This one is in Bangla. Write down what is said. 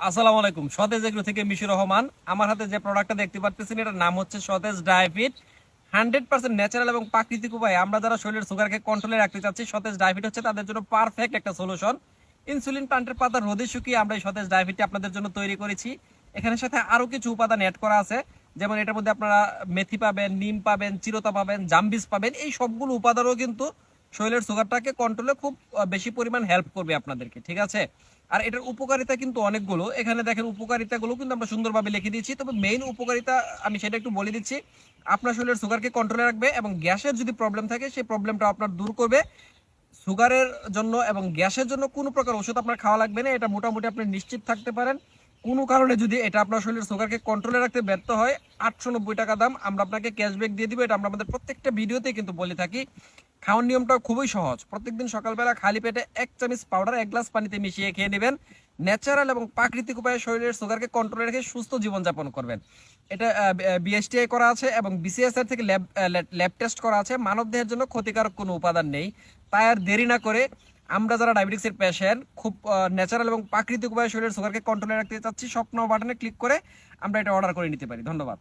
আসসালামু আলাইকুম। সতেজ এগ্রো থেকে মিশুর রহমান। আমার হাতে যে প্রোডাক্টটা দেখতে পাচ্ছেন এটার নাম হচ্ছে সতেজ ডায়াফিট হান্ড্রেড পার্সেন্ট ন্যাচারাল এবং প্রাকৃতিক উপায়ে আমরা যারা শরীরের সুগারকে কন্ট্রোলে রাখতে চাচ্ছি, সতেজ ডায়াফিট হচ্ছে তাদের জন্য পারফেক্ট একটা সলিউশন ইনসুলিন প্লান্টের পাতা রোদে শুকিয়ে আমরা এই সতেজ ডায়াফিটটি আপনাদের জন্য তৈরি করেছি। এখানে সাথে আরও কিছু উপাদান অ্যাড করা আছে। যেমন এটার মধ্যে আপনারা মেথি পাবেন, নিম পাবেন, চিরতা পাবেন জাম্বিস পাবেন। এই সবগুলো উপাদানও কিন্তু শরীরের সুগারটাকে কন্ট্রোলে খুব বেশি পরিমাণ হেল্প করবে আপনাদেরকে, ঠিক আছে? আর এটার উপকারিতা কিন্তু অনেকগুলো। এখানে দেখেন উপকারিতাগুলো কিন্তু আমরা সুন্দরভাবে লিখে দিয়েছি। তবে মেইন উপকারিতা আমি সেটা একটু বলে দিচ্ছি। আপনার শরীরের সুগারকে কন্ট্রোলে রাখবে এবং গ্যাসের যদি প্রবলেম থাকে, সেই প্রবলেমটা আপনার দূর করবে। সুগারের জন্য এবং গ্যাসের জন্য কোনো প্রকার ওষুধ আপনার খাওয়া লাগবে না। এটা মোটামুটি আপনি নিশ্চিত থাকতে পারেন। কোনো কারণে যদি এটা আপনার শরীরের সুগারকে কন্ট্রোলে রাখতে ব্যর্থ হয়, আটশো নব্বই টাকা দাম আমরা আপনাকে ক্যাশব্যাক দিয়ে দিব। এটা আমরা আমাদের প্রত্যেকটা ভিডিওতে কিন্তু বলে থাকি। খাওয়ার নিয়মটা খুবই সহজ। প্রত্যেকদিন সকালবেলা খালি পেটে এক চামচ পাউডার এক গ্লাস পানিতে মিশিয়ে খেয়ে নেবেন। ন্যাচারাল এবং প্রাকৃতিক উপায়ে শরীরের সুগারকে কন্ট্রোলে রেখে সুস্থ জীবনযাপন করবেন। এটা বিএসটিআই করা আছে এবং বিসিএসআর থেকে ল্যাব ল্যাব টেস্ট করা আছে। মানব দেহের জন্য ক্ষতিকারক কোনো উপাদান নেই। তাই আর দেরি না করে আমরা যারা ডায়াবেটিক্সের পেশেন্ট খুব ন্যাচারাল এবং প্রাকৃতিক উপায়ে শরীরের সুগারকে কন্ট্রোলে রাখতে চাচ্ছি, স্বপ্ন বাটনে ক্লিক করে আমরা এটা অর্ডার করে নিতে পারি। ধন্যবাদ।